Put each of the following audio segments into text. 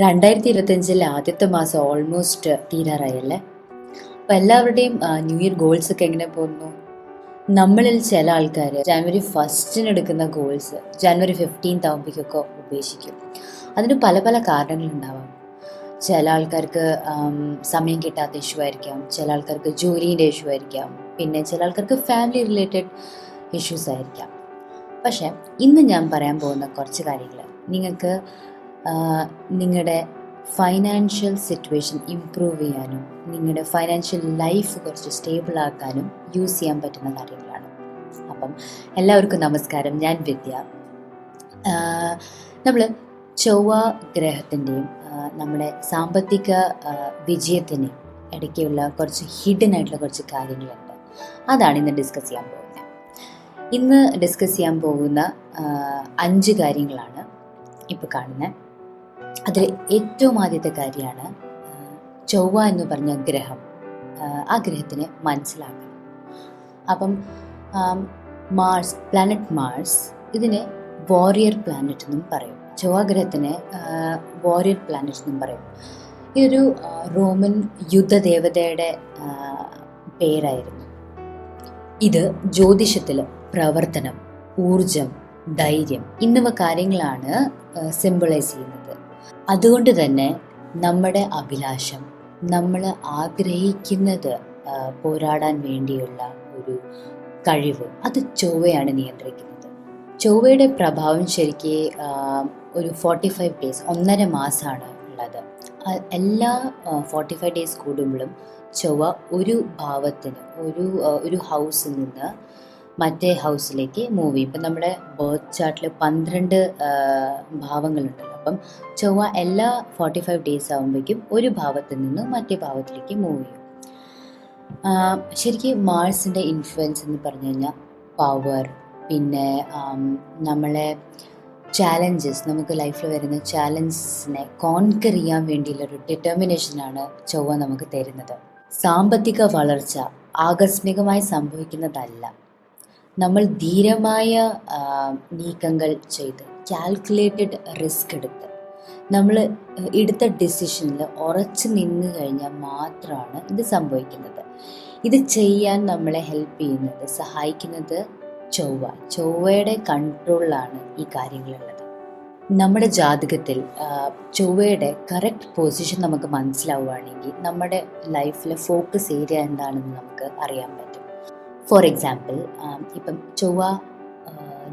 രണ്ടായിരത്തി ഇരുപത്തഞ്ചിലെ ആദ്യത്തെ മാസം ഓൾമോസ്റ്റ് തീരാറായല്ലേ? അപ്പം എല്ലാവരുടെയും ന്യൂ ഇയർ ഗോൾസ് ഒക്കെ എങ്ങനെ പോകുന്നു? നമ്മളിൽ ചില ആൾക്കാർ ജാനുവരി ഫസ്റ്റിന് എടുക്കുന്ന ഗോൾസ് ജാനുവരി ഫിഫ്റ്റീൻത്ത് ആകുമ്പോഴേക്കൊക്കെ ഉപേക്ഷിക്കും. അതിന് പല പല കാരണങ്ങളുണ്ടാവാം ചില ആൾക്കാർക്ക് സമയം കിട്ടാത്ത ഇഷ്യൂ ആയിരിക്കാം. ചില ആൾക്കാർക്ക് ജോലീന്റെ ഇഷ്യൂ ആയിരിക്കാം. പിന്നെ ചില ആൾക്കാർക്ക് ഫാമിലി റിലേറ്റഡ് ഇഷ്യൂസ് ആയിരിക്കാം. പക്ഷേ ഇന്ന് ഞാൻ പറയാൻ പോകുന്ന കുറച്ച് കാര്യങ്ങൾ നിങ്ങൾക്ക് നിങ്ങളുടെ ഫൈനാൻഷ്യൽ സിറ്റുവേഷൻ ഇമ്പ്രൂവ് ചെയ്യാനും നിങ്ങളുടെ ഫൈനാൻഷ്യൽ ലൈഫ് കുറച്ച് സ്റ്റേബിൾ ആക്കാനും യൂസ് ചെയ്യാൻ പറ്റുന്ന കാര്യങ്ങളാണ്. അപ്പം എല്ലാവർക്കും നമസ്കാരം. ഞാൻ വിദ്യ. നമ്മൾ ചൊവ്വ ഗ്രഹത്തിന്റെയും നമ്മുടെ സാമ്പത്തിക വിജയത്തിന്റെയും ഇടയ്ക്കുള്ള കുറച്ച് ഹിഡൻ ആയിട്ടുള്ള കുറച്ച് കാര്യങ്ങളുണ്ട്. അതാണ് ഇന്ന് ഡിസ്കസ് ചെയ്യാൻ പോകുന്നത്. ഇന്ന് ഡിസ്കസ് ചെയ്യാൻ പോകുന്ന അഞ്ച് കാര്യങ്ങളാണ് ഇപ്പോൾ കാണുന്നത് അതിൽ ഏറ്റവും ആദ്യത്തെ കാര്യമാണ് ചൊവ്വ എന്ന് പറഞ്ഞ ഗ്രഹം ആ, ഗ്രഹത്തിന് മനസ്സിലാക്കണം. അപ്പം മാർസ് പ്ലാനറ്റ് മാർസ് ഇതിനെ വാരിയർ പ്ലാനറ്റ് എന്നും പറയും. ചൊവ്വ ഗ്രഹത്തിനെ വാരിയർ പ്ലാനറ്റ് എന്നും പറയും. ഇതൊരു റോമൻ യുദ്ധദേവതയുടെ പേരായിരുന്നു. ഇത് ജ്യോതിഷത്തിൽ പ്രവർത്തനം ഊർജം ധൈര്യം എന്നിവ കാര്യങ്ങളാണ് സിമ്പിളൈസ് ചെയ്യുന്നത്. അതുകൊണ്ട് തന്നെ നമ്മുടെ അഭിലാഷം നമ്മൾ ആഗ്രഹിക്കുന്നത് പോരാടാൻ വേണ്ടിയുള്ള ഒരു കഴിവ് അത് ചൊവ്വയാണ് നിയന്ത്രിക്കുന്നത്. ചൊവ്വയുടെ പ്രഭാവം ശരിക്ക് ഒരു ഫോർട്ടി ഫൈവ് ഡേയ്സ് ഒന്നര മാസമാണ് ഉള്ളത്. എല്ലാ ഫോർട്ടി ഫൈവ് ഡേയ്സ് കൂടുമ്പോഴും ചൊവ്വ ഒരു ഭാവത്തിന് ഒരു ഒരു ഹൗസിൽ നിന്ന് മറ്റേ ഹൗസിലേക്ക് മൂവ് ചെയ്യും. ഇപ്പം നമ്മുടെ ബർത്ത് ചാർട്ടിൽ പന്ത്രണ്ട് ഭാവങ്ങളുണ്ടല്ലോ. അപ്പം ചൊവ്വ എല്ലാ ഫോർട്ടി ഫൈവ് ഡേയ്സ് ആകുമ്പോഴേക്കും ഒരു ഭാവത്തിൽ നിന്ന് മറ്റേ ഭാവത്തിലേക്ക് മൂവ് ചെയ്യും. ശരിക്കും മാൾസിന്റെ ഇൻഫ്ലുവൻസ് എന്ന് പറഞ്ഞു കഴിഞ്ഞാൽ പവർ പിന്നെ നമ്മളെ ചാലഞ്ചസ് നമുക്ക് ലൈഫിൽ വരുന്ന ചാലഞ്ചസിനെ കോൺകർ ചെയ്യാൻ വേണ്ടിയുള്ളൊരു ഡിറ്റർമിനേഷനാണ് ചൊവ്വ നമുക്ക് തരുന്നത്. സാമ്പത്തിക വളർച്ച ആകസ്മികമായി സംഭവിക്കുന്നതല്ല. നമ്മൾ ധീരമായ നീക്കങ്ങൾ ചെയ്ത് കാൽക്കുലേറ്റഡ് റിസ്ക് എടുത്ത്. നമ്മൾ എടുത്ത ഡിസിഷനിൽ ഉറച്ചു നിന്ന് കഴിഞ്ഞാൽ മാത്രമാണ് ഇത് സംഭവിക്കുന്നത്. ഇത് ചെയ്യാൻ നമ്മളെ ഹെൽപ്പ് ചെയ്യുന്നത് സഹായിക്കുന്നത് ചൊവ്വ. ചൊവ്വയുടെ കൺട്രോളിലാണ് ഈ കാര്യങ്ങളുള്ളത്. നമ്മുടെ ജാതകത്തിൽ ചൊവ്വയുടെ കറക്റ്റ് പൊസിഷൻ നമുക്ക് മനസ്സിലാവുകയാണെങ്കിൽ നമ്മുടെ ലൈഫിലെ ഫോക്കസ് ഏരിയ എന്താണെന്ന് നമുക്ക് അറിയാൻ പറ്റും. ഫോർ എക്സാമ്പിൾ ഇപ്പം ചൊവ്വ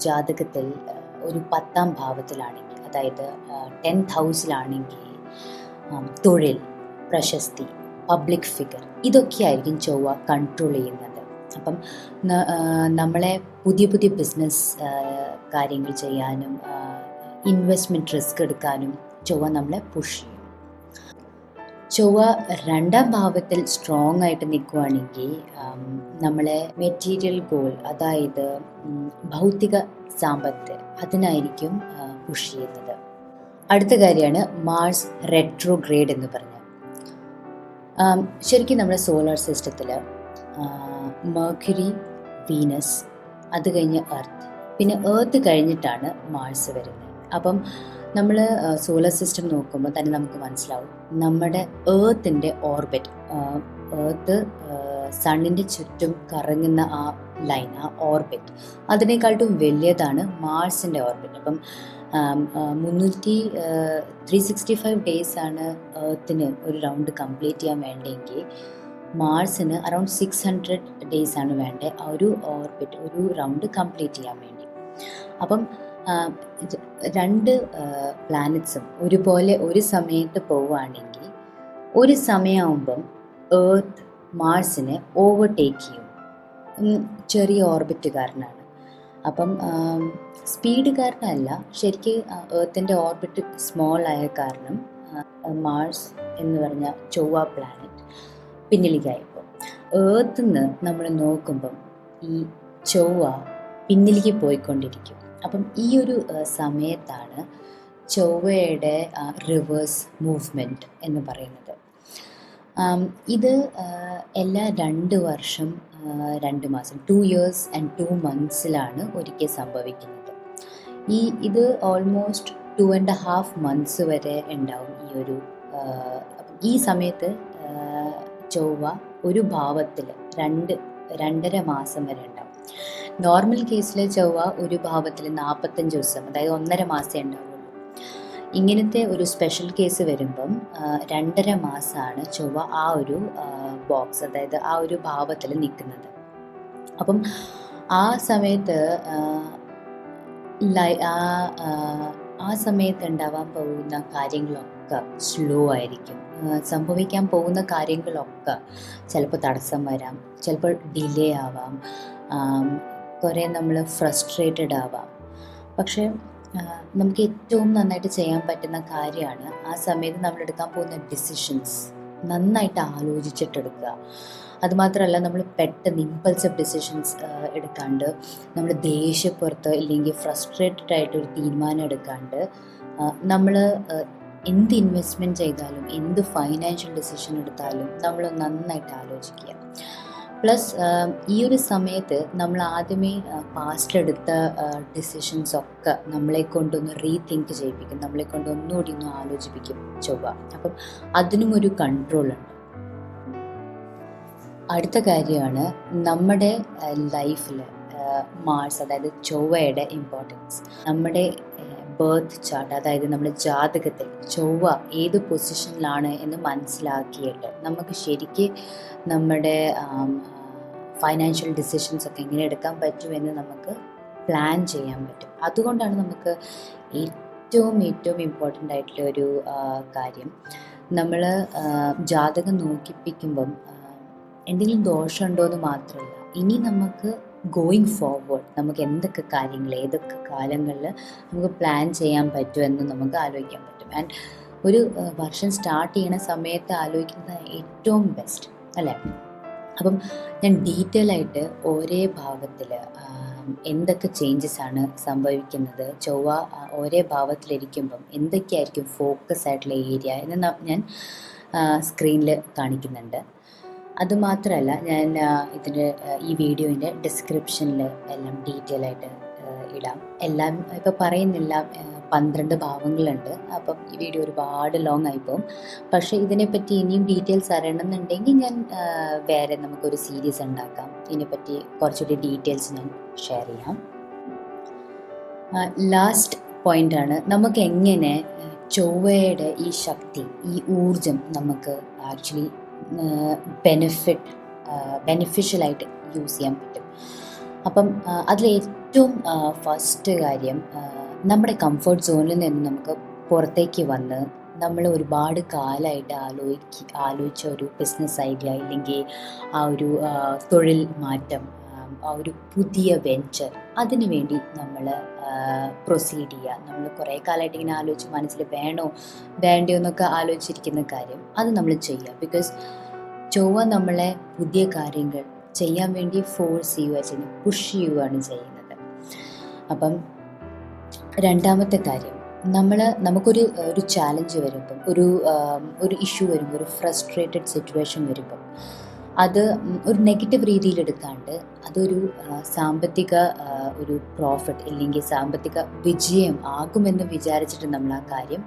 ജാതകത്തിൽ ഒരു പത്താം ഭാവത്തിലാണെങ്കിൽ അതായത് ടെൻത്ത് ഹൗസിലാണെങ്കിൽ തൊഴിൽ പ്രശസ്തി പബ്ലിക് ഫിഗർ ഇതൊക്കെയായിരിക്കും ചൊവ്വ കൺട്രോൾ ചെയ്യുന്നത്. അപ്പം നമ്മളെ പുതിയ പുതിയ ബിസിനസ് കാര്യങ്ങൾ ചെയ്യാനും ഇൻവെസ്റ്റ്മെന്റ് റിസ്ക് എടുക്കാനും ചൊവ്വ നമ്മളെ പുഷ് ചൊവ്വ രണ്ടാം ഭാവത്തിൽ സ്ട്രോങ് ആയിട്ട് നിൽക്കുവാണെങ്കിൽ നമ്മളെ മെറ്റീരിയൽ ഗോൾ അതായത് ഭൗതിക സാമ്പത്ത് അതിനായിരിക്കും പുഷ് ചെയ്യുന്നത്. അടുത്ത കാര്യമാണ് മാർസ് റെട്രോഗ്രേഡ് എന്ന് പറഞ്ഞത് ശരിക്കും നമ്മുടെ സോളാർ സിസ്റ്റത്തിൽ മെർക്കുറി വീനസ് അത് കഴിഞ്ഞ് എർത്ത് പിന്നെ എർത്ത് കഴിഞ്ഞിട്ടാണ് മാർസ് വരുന്നത്. അപ്പം നമ്മൾ സോളാർ സിസ്റ്റം നോക്കുമ്പോൾ തന്നെ നമുക്ക് മനസ്സിലാവും. നമ്മുടെ ഏർത്തിന്റെ ഓർബിറ്റ് ഏർത്ത് സണ്ണിന്റെ ചുറ്റും കറങ്ങുന്ന ആ ലൈൻ ആ ഓർബിറ്റ് അതിനേക്കാളും വലിയതാണ് മാർസിന്റെ ഓർബിറ്റ് അപ്പം മുന്നൂറ്റി ത്രീ സിക്സ്റ്റി ഫൈവ് ഡേയ്സ് ആണ് ഏർത്തിന് ഒരു റൗണ്ട് കംപ്ലീറ്റ് ചെയ്യാൻ വേണ്ടെങ്കിൽ മാർസിന് അറൗണ്ട് സിക്സ് ഹൺഡ്രഡ് ഡേയ്സ് ആണ് വേണ്ടത് ആ ഒരു ഓർബിറ്റ് ഒരു റൗണ്ട് കംപ്ലീറ്റ് ചെയ്യാൻ വേണ്ടി. അപ്പം രണ്ട് പ്ലാനറ്റ്സും ഒരുപോലെ ഒരു സമയത്ത് പോവുകയാണെങ്കിൽ ഒരു സമയമാകുമ്പം ഏർത്ത് മാർസിനെ ഓവർടേക്ക് ചെയ്യും. ചെറിയ ഓർബിറ്റ് കാരണമാണ് അപ്പം സ്പീഡ് കാരണമല്ല ശരിക്ക് ഏർത്തിന്റെ ഓർബിറ്റ് സ്മോൾ ആയ കാരണം മാർസ് എന്ന് പറഞ്ഞ ചൊവ്വ പ്ലാനറ്റ് പിന്നിലേക്കായപ്പോൾ ഏർത്ത് നിന്ന് നമ്മൾ നോക്കുമ്പം ഈ ചൊവ്വ പിന്നിലേക്ക് പോയിക്കൊണ്ടിരിക്കും. അപ്പം ഈ ഒരു സമയത്താണ് ചൊവ്വയുടെ റിവേഴ്സ് മൂവ്മെന്റ് എന്ന് പറയുന്നത്. ഇത് എല്ലാ രണ്ട് വർഷം രണ്ട് മാസം ടു ഇയേഴ്സ് ആൻഡ് ടു മന്ത്സിലാണ് ഒരിക്കൽ സംഭവിക്കുന്നത്. ഈ ഇത് almost two and half months വരെ ഉണ്ടാവും ഈ ഒരു ഈ സമയത്ത് ചൊവ്വ ഒരു ഭാവത്തിൽ രണ്ട് രണ്ടര മാസം വരെ ഉണ്ടാവും. നോർമൽ കേസിലെ ചൊവ്വ ഒരു ഭാവത്തിൽ നാൽപ്പത്തഞ്ച് ദിവസം അതായത് ഒന്നര മാസമേ ഉണ്ടാവുള്ളൂ. ഇങ്ങനത്തെ ഒരു സ്പെഷ്യൽ കേസ് വരുമ്പം രണ്ടര മാസമാണ് ചൊവ്വ ആ ഒരു ബോക്സ് അതായത് ആ ഒരു ഭാവത്തിൽ നിൽക്കുന്നത്. അപ്പം ആ സമയത്ത് ആ, ആ സമയത്ത് ഉണ്ടാവാൻ പോകുന്ന കാര്യങ്ങളൊക്കെ സ്ലോ ആയിരിക്കും. സംഭവിക്കാൻ പോകുന്ന കാര്യങ്ങളൊക്കെ ചിലപ്പോൾ തടസ്സം വരാം ചിലപ്പോൾ ഡിലേ ആവാം. കുറേ നമ്മൾ ഫ്രസ്ട്രേറ്റഡ് ആവാം. പക്ഷേ നമുക്ക് ഏറ്റവും നന്നായിട്ട് ചെയ്യാൻ പറ്റുന്ന കാര്യമാണ് ആ സമയത്ത് നമ്മൾ എടുക്കാൻ പോകുന്ന ഡിസിഷൻസ് നന്നായിട്ട് ആലോചിച്ചിട്ടെടുക്കുക. അതുമാത്രമല്ല നമ്മൾ പെട്ടെന്ന് ഇമ്പൾസീവ് ഡിസിഷൻസ് എടുക്കാണ്ട് നമ്മൾ ദേഷ്യപ്പുറത്ത് ഇല്ലെങ്കിൽ ഫ്രസ്ട്രേറ്റഡ് ആയിട്ട് ഒരു തീരുമാനം എടുക്കാണ്ട് നമ്മൾ എന്ത് ഇൻവെസ്റ്റ്മെന്റ് ചെയ്താലും എന്ത് ഫൈനാൻഷ്യൽ ഡിസിഷൻ എടുത്താലും നമ്മൾ നന്നായിട്ട് ആലോചിക്കുക. പ്ലസ് ഈ ഒരു സമയത്ത് നമ്മൾ ആദ്യമേ എടുത്ത ഡിസിഷൻസ് ഒക്കെ നമ്മളെ കൊണ്ടൊന്ന് റീതിങ്ക് ചെയ്യിപ്പിക്കും. നമ്മളെ കൊണ്ട് ഒന്നുകൂടി ഒന്ന് ആലോചിപ്പിക്കും ചൊവ്വ. അപ്പം അതിനും ഒരു കൺട്രോൾ ഉണ്ട് അടുത്ത കാര്യമാണ് നമ്മുടെ ലൈഫിൽ മാർസ് അതായത് ചൊവ്വയുടെ ഇമ്പോർട്ടൻസ് നമ്മുടെ ബേർത്ത് ചാർട്ട് അതായത് നമ്മുടെ ജാതകത്തിൽ ചൊവ്വ ഏത് പൊസിഷനിലാണ് എന്ന് മനസ്സിലാക്കിയിട്ട് നമുക്ക് ശരിക്ക് നമ്മുടെ ഫൈനാൻഷ്യൽ ഡിസിഷൻസ് ഒക്കെ എങ്ങനെ എടുക്കാൻ പറ്റുമെന്ന് നമുക്ക് പ്ലാൻ ചെയ്യാൻ പറ്റും. അതുകൊണ്ടാണ് നമുക്ക് ഏറ്റവും ഏറ്റവും ഇമ്പോർട്ടന്റ് ആയിട്ടുള്ള ഒരു കാര്യം. നമ്മൾ ജാതകം നോക്കിപ്പിക്കുമ്പം എന്തെങ്കിലും ദോഷമുണ്ടോ എന്ന് മാത്രമല്ല ഇനി നമുക്ക് ഗോയിങ് ഫോർവേഡ് നമുക്ക് എന്തൊക്കെ കാര്യങ്ങൾ ഏതൊക്കെ കാലങ്ങളിൽ നമുക്ക് പ്ലാൻ ചെയ്യാൻ പറ്റുമെന്ന് നമുക്ക് ആലോചിക്കാൻ പറ്റും. ആൻഡ് ഒരു വർഷം സ്റ്റാർട്ട് ചെയ്യണ സമയത്ത് ആലോചിക്കുന്നത് ഏറ്റവും ബെസ്റ്റ് അല്ലേ? അപ്പം ഞാൻ ഡീറ്റെയിൽ ആയിട്ട് ഒരേ ഭാവത്തിൽ എന്തൊക്കെ ചേഞ്ചസ് ആണ് സംഭവിക്കുന്നത് ചൊവ്വ ഒരേ ഭാവത്തിലിരിക്കുമ്പം എന്തൊക്കെയായിരിക്കും ഫോക്കസ് ആയിട്ടുള്ള ഏരിയ എന്ന് ഞാൻ സ്ക്രീനിൽ കാണിക്കുന്നുണ്ട്. അതുമാത്രമല്ല ഞാൻ ഇതിന്റെ ഈ വീഡിയോന്റെ ഡിസ്ക്രിപ്ഷനിൽ എല്ലാം ഡീറ്റെയിൽ ആയിട്ട് ഇടാം. എല്ലാം ഇപ്പോൾ പറയുന്നില്ല പന്ത്രണ്ട് ഭാവങ്ങളുണ്ട്. അപ്പം ഈ വീഡിയോ ഒരുപാട് ലോങ് ആയിപ്പോവും പക്ഷേ ഇതിനെപ്പറ്റി ഇനിയും ഡീറ്റെയിൽസ് അറിയണമെന്നുണ്ടെങ്കിൽ ഞാൻ വേറെ നമുക്കൊരു സീരീസ് ഉണ്ടാക്കാം. ഇതിനെപ്പറ്റി കുറച്ചുകൂടി ഡീറ്റെയിൽസ് ഞാൻ ഷെയർ ചെയ്യാം. ലാസ്റ്റ് പോയിന്റാണ് നമുക്ക് എങ്ങനെ ചൊവ്വയുടെ ഈ ശക്തി ഈ ഊർജം നമുക്ക് ആക്ച്വലി ബെനിഫിറ്റ് ബെനിഫിഷ്യലായിട്ട് യൂസ് ചെയ്യാൻ പറ്റും. അപ്പം അതിലേറ്റവും ഫസ്റ്റ് കാര്യം നമ്മുടെ കംഫർട്ട് സോണിൽ നിന്ന് നമുക്ക് പുറത്തേക്ക് വന്ന് നമ്മൾ ഒരുപാട് കാലമായിട്ട് ആലോചിക്ക ആലോചിച്ച ഒരു ബിസിനസ് ഐഡിയ ഇല്ലെങ്കിൽ ആ ഒരു തൊഴിൽ മാറ്റം ആ ഒരു പുതിയ വെഞ്ചർ അതിനു വേണ്ടി നമ്മൾ പ്രൊസീഡ് ചെയ്യുക. നമ്മൾ കുറേ കാലമായിട്ട് ഇങ്ങനെ ആലോചിച്ച് മനസ്സിൽ വേണോ വേണ്ടയോ എന്നൊക്കെ ആലോചിച്ചിരിക്കുന്ന കാര്യം അത് നമ്മൾ ചെയ്യുക. ബിക്കോസ് ചൊവ്വ നമ്മളെ പുതിയ കാര്യങ്ങൾ ചെയ്യാൻ വേണ്ടി ഫോഴ്സ് ചെയ്യുക ചെയ്യുന്നത് പുഷ് ചെയ്യുകയാണ് ചെയ്യുന്നത്. അപ്പം രണ്ടാമത്തെ കാര്യം നമ്മൾ നമുക്കൊരു ഒരു ചാലഞ്ച് വരുമ്പം ഒരു ഒരു ഇഷ്യൂ വരുമ്പോൾ ഒരു ഫ്രസ്ട്രേറ്റഡ് സിറ്റുവേഷൻ വരുമ്പം അത് ഒരു നെഗറ്റീവ് രീതിയിൽ എടുക്കാണ്ട് അതൊരു സാമ്പത്തിക ഒരു പ്രോഫിറ്റ് അല്ലെങ്കിൽ സാമ്പത്തിക വിജയം ആകുമെന്ന് വിചാരിച്ചിട്ട് നമ്മൾ ആ കാര്യം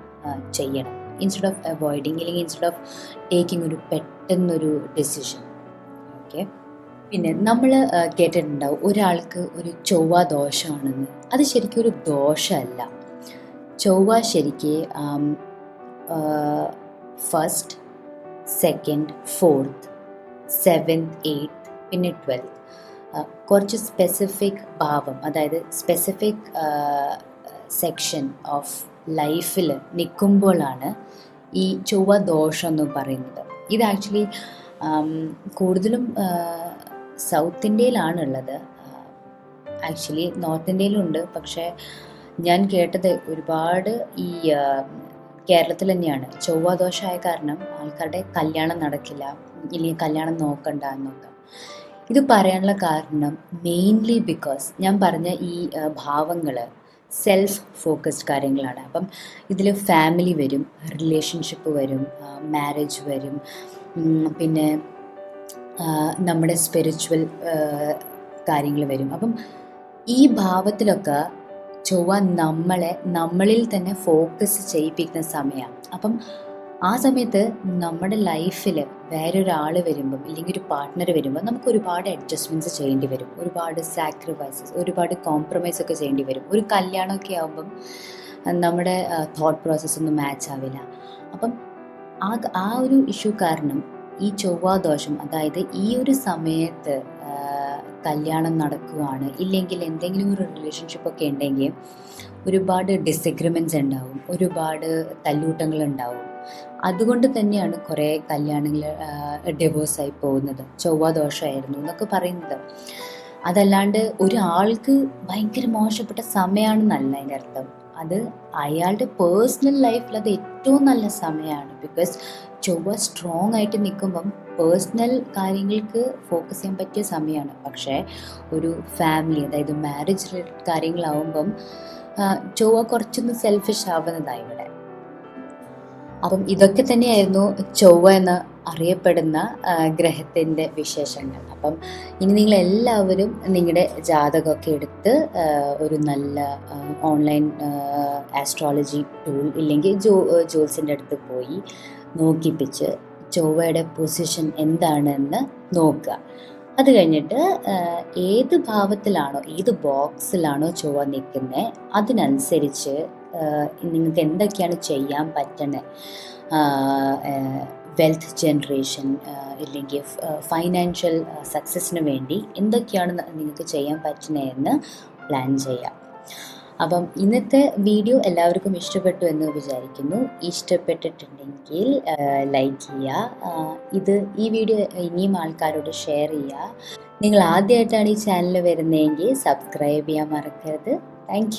ചെയ്യണം. ഇൻസ്റ്റെഡ് ഓഫ് അവോയ്ഡിങ് അല്ലെങ്കിൽ ഇൻസ്റ്റെഡ് ഓഫ് ടേക്കിംഗ് ഒരു പെട്ടെന്നൊരു ഡെസിഷൻ ഓക്കെ പിന്നെ നമ്മൾ കേട്ടിട്ടുണ്ടാവും ഒരാൾക്ക് ഒരു ചൊവ്വ ദോഷമാണെന്ന്. അത് ശരിക്കും ഒരു ദോഷമല്ല. ചൊവ്വ ശരിക്ക് first second fourth seventh eighth പിന്നെ ട്വൽത്ത് കുറച്ച് സ്പെസിഫിക് ഭാവം അതായത് സ്പെസിഫിക് സെക്ഷൻ ഓഫ് ലൈഫിൽ നിൽക്കുമ്പോഴാണ് ഈ ചൊവ്വ ദോഷം എന്ന് പറയുന്നത്. ഇത് ആക്ച്വലി കൂടുതലും സൗത്ത് ഇന്ത്യയിലാണ് ഉള്ളത് ആക്ച്വലി നോർത്ത് ഇന്ത്യയിലുണ്ട്. പക്ഷേ ഞാൻ കേട്ടത് ഒരുപാട് ഈ കേരളത്തിൽ തന്നെയാണ് ചൊവ്വ ദോഷമായ കാരണം ആൾക്കാരുടെ കല്യാണം നടക്കില്ല ഇല്ലെങ്കിൽ കല്യാണം നോക്കണ്ട എന്നൊക്കെ. ഇത് പറയാനുള്ള കാരണം മെയിൻലി ബിക്കോസ് ഞാൻ പറഞ്ഞ ഈ ഭാവങ്ങൾ സെൽഫ് ഫോക്കസ്ഡ് കാര്യങ്ങളാണ്. അപ്പം ഇതിൽ ഫാമിലി വരും റിലേഷൻഷിപ്പ് വരും മാരേജ് വരും. പിന്നെ നമ്മുടെ സ്പിരിച്വൽ കാര്യങ്ങൾ വരും. അപ്പം ഈ ഭാവത്തിലൊക്കെ ചൊവ്വ നമ്മളെ നമ്മളിൽ തന്നെ ഫോക്കസ് ചെയ്യിപ്പിക്കുന്ന സമയമാണ് അപ്പം ആ സമയത്ത് നമ്മുടെ ലൈഫിൽ വേറൊരാൾ വരുമ്പം ഇല്ലെങ്കിൽ ഒരു പാർട്ട്ണർ വരുമ്പോൾ നമുക്ക് ഒരുപാട് അഡ്ജസ്റ്റ്മെന്റ്സ് ചെയ്യേണ്ടി വരും. ഒരുപാട് സാക്രിഫൈസസ് ഒരുപാട് കോംപ്രമൈസ് ഒക്കെ ചെയ്യേണ്ടി വരും. ഒരു കല്യാണമൊക്കെ ആകുമ്പം നമ്മുടെ തോട്ട് പ്രോസസ്സ് ഒന്നും മാച്ച് ആവില്ല. അപ്പം ആ ആ ഒരു ഇഷ്യൂ കാരണം ഈ ചൊവ്വാദോഷം അതായത് ഈ ഒരു സമയത്ത് കല്യാണം നടക്കുകയാണ് ഇല്ലെങ്കിൽ എന്തെങ്കിലും ഒരു റിലേഷൻഷിപ്പ് ഒക്കെ ഉണ്ടെങ്കിൽ ഒരുപാട് ഡിസഗ്രിമെന്റ്സ് ഉണ്ടാവും. ഒരുപാട് തല്ലൂട്ടങ്ങൾ ഉണ്ടാവും. അതുകൊണ്ട് തന്നെയാണ് കുറേ കല്യാണങ്ങൾ ഡിവോഴ്സായി പോകുന്നത്. ചൊവ്വാദോഷമായിരുന്നു എന്നൊക്കെ പറയുന്നത്. അതല്ലാണ്ട് ഒരാൾക്ക് ഭയങ്കര മോശപ്പെട്ട സമയമാണെന്നല്ല അതിന്റെ അർത്ഥം. അത് അയാളുടെ പേഴ്സണൽ ലൈഫിൽ അത് ഏറ്റവും നല്ല സമയമാണ്. ബിക്കോസ് ചൊവ്വ സ്ട്രോങ് ആയിട്ട് നിൽക്കുമ്പം പേഴ്സണൽ കാര്യങ്ങൾക്ക് ഫോക്കസ് ചെയ്യാൻ പറ്റിയ സമയമാണ്. പക്ഷേ ഒരു ഫാമിലി അതായത് മാരേജ് കാര്യങ്ങളാവുമ്പം ചൊവ്വ കുറച്ചൊന്ന് സെൽഫിഷ് ആവുന്നതാണ് ഇവിടെ. അപ്പം ഇതൊക്കെ തന്നെയായിരുന്നു ചൊവ്വ എന്ന് അറിയപ്പെടുന്ന ഗ്രഹത്തിന്റെ വിശേഷങ്ങൾ. അപ്പം ഇനി നിങ്ങൾ എല്ലാവരും നിങ്ങളുടെ ജാതകമൊക്കെ എടുത്ത് ഒരു നല്ല ഓൺലൈൻ ആസ്ട്രോളജി ടൂൾ ഇല്ലെങ്കിൽ ജോ ജോൽസിന്റെ അടുത്ത് പോയി നോക്കിപ്പിച്ച് ചൊവ്വയുടെ പൊസിഷൻ എന്താണെന്ന് നോക്കുക. അത് കഴിഞ്ഞിട്ട് ഏത് ഭാവത്തിലാണോ ഏത് ബോക്സിലാണോ ചൊവ്വ നിൽക്കുന്നത് അതിനനുസരിച്ച് നിങ്ങൾക്ക് എന്തൊക്കെയാണ് ചെയ്യാൻ പറ്റുന്നത് വെൽത്ത് ജനറേഷൻ ഇല്ലെങ്കിൽ ഫൈനാൻഷ്യൽ സക്സസ്സിന് വേണ്ടി എന്തൊക്കെയാണ് നിങ്ങൾക്ക് ചെയ്യാൻ പറ്റുന്നതെന്ന് പ്ലാൻ ചെയ്യാം. അപ്പം ഇന്നത്തെ വീഡിയോ എല്ലാവർക്കും ഇഷ്ടപ്പെട്ടു എന്ന് വിചാരിക്കുന്നു. ഇഷ്ടപ്പെട്ടിട്ടുണ്ടെങ്കിൽ ലൈക്ക് ചെയ്യുക. ഇത് ഈ വീഡിയോ ഇനിയും ആൾക്കാരോട് ഷെയർ ചെയ്യുക. നിങ്ങൾ ആദ്യമായിട്ടാണ് ഈ ചാനൽ വരുന്നതെങ്കിൽ സബ്സ്ക്രൈബ് ചെയ്യാൻ മറക്കരുത്. താങ്ക്